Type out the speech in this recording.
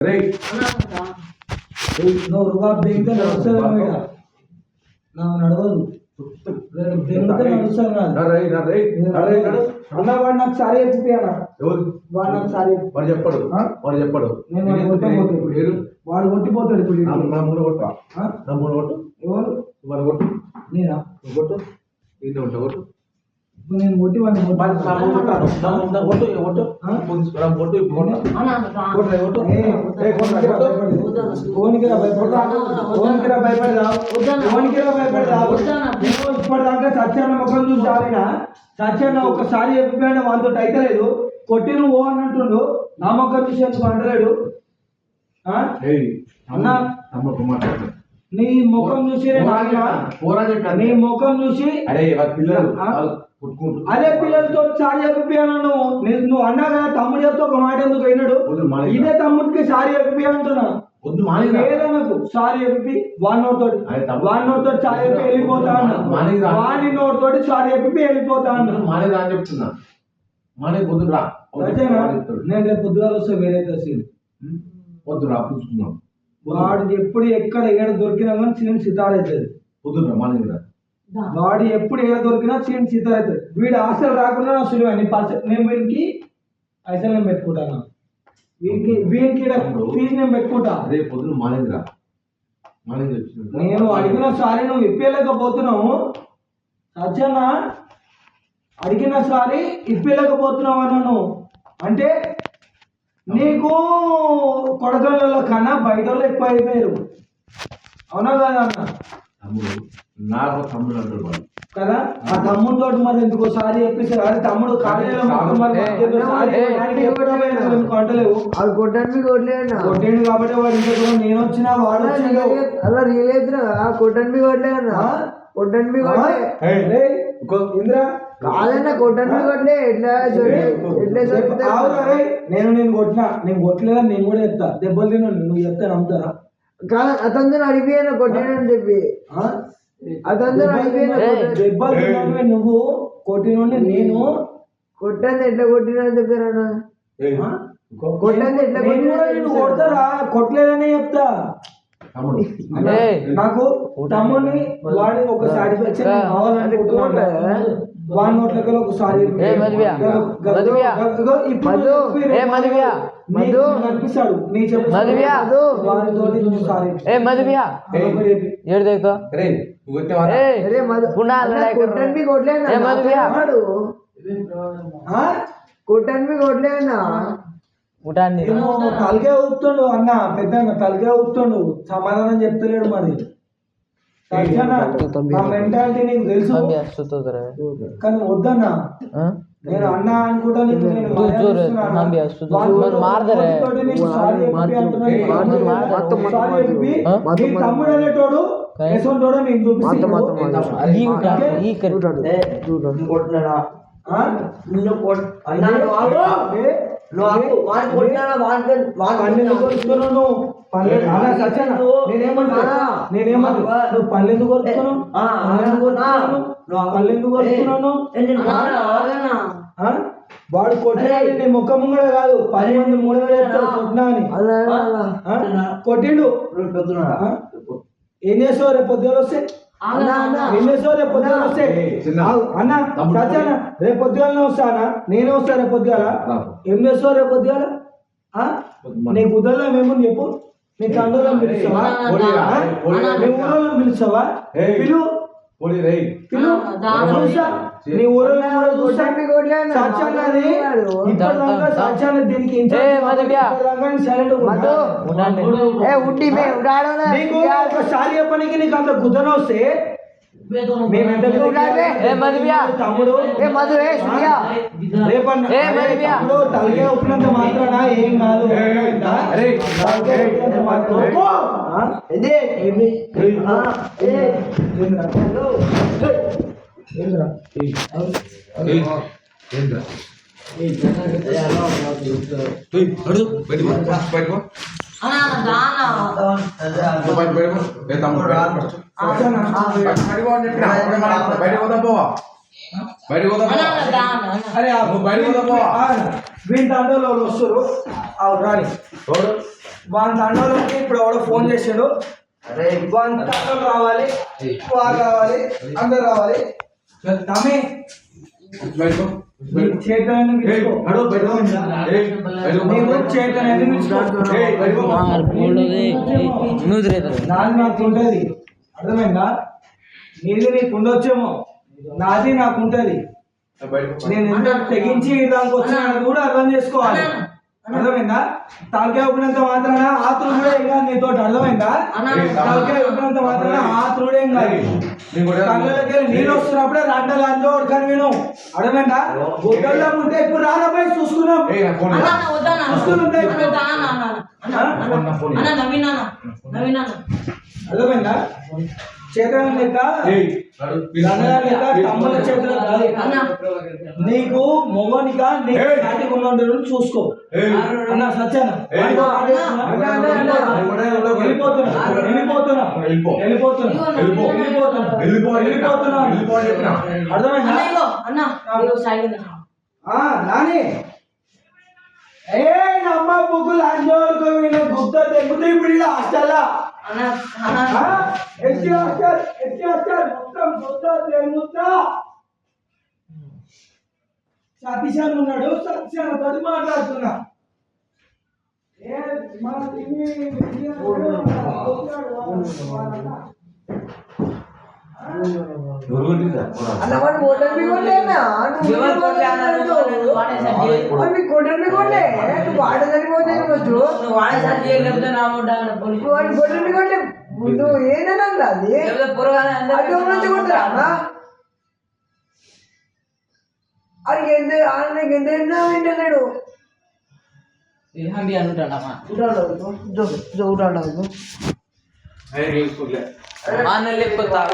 రేయ్ నువ్వు రుబాబ్ దిగితే నడుస్తుంది మీద నాకు నడవదు దిగితే నడుస్తాను రా కాదు రేయ్, రా రేయ్, రా రేయ్, నడు. అన్న వాడు నాకు సారీ చెప్పిపోయానా వాడు నాకు సారీ వాడు చెప్పడు? వాడు చెప్పడు. నేను నేను వాడు కొట్టిపోతాడు ఇప్పుడు నా. నా మూడు కొట్టు? నా మూడు కొట్టు. ఎవరు? వాడు కొట్టు. నేనా? కొట్టు. ఇంట్లో ఉంటా కొట్టు. నేను వాడిని. నేను ఇప్పటిదాకా సత్యాన్న ముఖం చూసి ఆడినా సత్యాన్న ఒకసారి చెప్పిపోయినా వాంతో అయితే లేదు కొట్టి నువ్వు ఓ అని అంటుండు. నా ముఖం చూసి ఎందుకు అంటలేడు? ఆ? ఏయ్ అన్నా. నీ ముఖం చూసి నీ ముఖం చూసి అరే వాళ్ళ పిల్లలు అదే పిల్లలతో సారీ చెప్పిపోయాను నువ్వు అన్నా కదా తమ్ముడు చెప్తే ఒక మాట ఎందుకు అయినాడు. ఇదే తమ్ముడికి సారీ చెప్పి అంటున్నా. వద్దు నాకు సారీ చెప్పి వాడి అదే తమ్ముడు. వాడి నోటితోటి సారీ చెప్పి వెళ్ళిపోతా. వాడి నోటితోటి సారీ చెప్పి వెళ్ళిపోతా అన్నా. మానేదా అని చెప్తున్నా. మానే వద్దు రా? నేను రేపు పొద్దుగాల వస్తే వేరే సీన్. వద్దు రా పుచ్చుకున్నాం వాడు ఎప్పుడు ఎక్కడ ఏడ దొరికినా కానీ సీన్ సితార్ అవుతుంది వద్దు రా రా. వాడు ఎప్పుడు ఏడ దొరికినా సీన్ సితార్ అవుతుంది వీడు ఆశలు రాకుండా నా సులువు నేను పైసలు నేను వీడికి పైసలు నేను పెట్టుకుంటాను వీడికి వీడికి ఫీజు నేను పెట్టుకుంటా. అదే పొద్దున మానేది రా మానేది వచ్చింది. నేను అడిగిన సారీ నువ్వు ఇప్పలేకపోతున్నావు సత్యన్న అడిగిన సారీ ఇప్పలేకపోతున్నావు అన్నాను అంటే నీకు కొడకళ్ళ కన్నా బయట వాళ్ళు ఎక్కువ అయిపోయారు అవునా కదా అన్న? నాకు తమ్ముడు కదా? ఆ తమ్ముడు తోటి మరి ఎందుకో సారీ చెప్పేసారు అరే తమ్ముడు కాలేజీలో అంటలేవు అది కొట్టడానికి కొట్టలేదన్నా. కొట్టేడు కాబట్టి వాడు ఇంకా కూడా నేను వచ్చినా వాడు అలా రియల్ అవుతున్నా కొట్టడానికి కొట్టలేదన్నా. ఆ? కొట్టడానికి కొట్టలే. రేయ్, ఇంద్రా. కాదన్నా కొట్టడానికి కొట్టలే. ఎట్లా ఎట్లా. నేను నేను కొట్టినా. నేను కొట్టలేదని నేను కూడా చెప్తా. దెబ్బలు తిన్నా నువ్వు చెప్తా నమ్ముతారా? కాదు అతనితో అడిగిపోయాను కొట్టానని చెప్పి. నువ్వు కొట్టినోడిని నేను. కొట్టాను ఎట్లా కొట్టినా ఆ? కొట్టాను ఎట్లా నిన్ను కొడతారా? కొట్టలేదనే చెప్తా. నాకు తమ్ముడిని వాడి ఒక సాటిస్ఫాక్షన్ కావాలనుకుంటున్నా వాడి నోట్లకి ఒకసారి. అన్న తలకే ఊపుతుండు అన్న. పెద్ద తలకే ఊపుతుండు. సమాధానం చెప్తలేడు మరి. మెంటాలిటీ నీకు తెలుసు. కానీ వద్దన్నా. నేను అన్నా అనుకుంటా తమ్ముడు అనేటోడు నువ్వు నేనేమంటా నేనేమంటా నువ్వు? వాడు కొట్టినాడు నీ ముఖం కూడా కాదు. పది మంది మూడు వేలు కొట్టినా అని? కొట్టిండు? ఏం చేస్తావు రేపు పొద్దున వస్తే? ఏం చేస్తావు రేపు పొద్దున వస్తే? అన్న. సత్యన్న రేపు పొద్దుగాలనే వస్తానా నేనే వస్తా రేపు పొద్దుగాల. రా. ఏం చేస్తావు రేపు పొద్దుగాల? నీ కుదరలో ఏముంది చెప్పు. నీ తండ్రులను పిలుస్తావా. నీ ఊళ్ళో పిలుస్తావా. పిలు. పోనీ రేయ్ పిలు చూసా నీ ఊళ్ళో కూడా చూసా కొట్టడానికి కొట్టలేదన్నా సత్యాన్నది ఇప్పటిదాకా సత్యాన్న దీనికి ఏ, మధువ్య. సైలెంట్ మధు. ఉండండి ఏ ఉండి మే ఉడాడోనా నీకు ఒకసారి చెప్పడానికి నీకు అంత కుదన వస్తే మేమెంత ఉండాలి. ఏ మధువ్య. తమ్ముడు ఏ మధు ఏ సూర్య రేపన్న ఏ అరే మధువ్య. తమ్ముడు తలకే ఒప్పినంత మాత్రాన ఏం కాదు ఏంది? ఆ? ఏందిరా? ఏందిరా? ఏంద్రా? బయట- పోదాం పోవా బయటికి పోదాం. పోవా. అరే బయటికి పోదాం. పోవా వీళ్ళ తండ్రులు వస్తారు ఆ రాని. ఎవరు? వాళ్ళ తండ్రులకి ఇప్పుడు ఎవడో ఫోన్ చేసాడు. వాళ్ళ తండ్రులు రావాలి. వాళ్ళు రావాలి. అందరు రావాలి. తిరుగుతుంది నాది నాకు ఉంటది అర్థమైందా? నీది నీకు ఉండొచ్చేమో. నాది నాకు ఉంటది. నేను ఎంత తెగించి దానికి వచ్చిన కూడా అర్థం చేసుకోవాలి. అర్థమైందా? తలకాయ ఊపినంత మాత్రాన ఆతుడు కూడా ఏం కాదు నీతో అర్థమైందా తలకాయ ఊపినంత మాత్రాన ఆతుడు ఏం కాదు కళ్ళకి నీళ్ళు వస్తున్నప్పుడే రాడ్డలు అందో కానీ నేను అర్థమైందా? గుడ్డల్లో ఉంటే ఇప్పుడు రానపై చూసుకున్నాం ఏయ్, నా ఫోన్ అన్నా, ఇవ్వు. అన్నా, వద్దన్నా. చూసుకుంటే ఇప్పుడు వద్దా, అన్నా, అన్నా, అన్నా. నా ఫోన్, నా ఫోన్ ఇవ్వు. అన్నా, నవీన్ అన్నా. నవీన్ అన్నా. అర్థమైందా? లెక్క తమ్ముల చేతులు. నీకు మొగనిగా నీకు చూసుకో. అన్న సత్యాన. వెళ్ళిపోతున్నా వెళ్ళిపోతున్నా. అర్థమైందా? నాని. ఏ నమ్మ బుక్కులు అంజోలకు వీళ్ళ గుద్ద తెగుతే ఇప్పుడు హాస్టల్లా. హాస్టల్ మొత్తం గుద్ద తెగుతా సతీశాన్ ఉన్నాడు సతీశాన్ తోటి మాట్లాడుతున్నా ఏ మా తిని ఎవరు కొట్టిందా? పోరా. అన్న వాడు హోటల్ మీ కొట్టేనా. వాడు కొట్టలు మీ కొట్టే నువ్వు వాడ సరిపోతే వచ్చు నువ్వు వాడే సరి చేయి, లేకపోతే నా వాడి మీ కొట్టే ఏదైనా అది నుంచి కొట్టరా అన్న ఎంత ఎంత వింటలేడు. ಮನೆಯಲ್ಲಿ ಗೊತ್ತಾಗ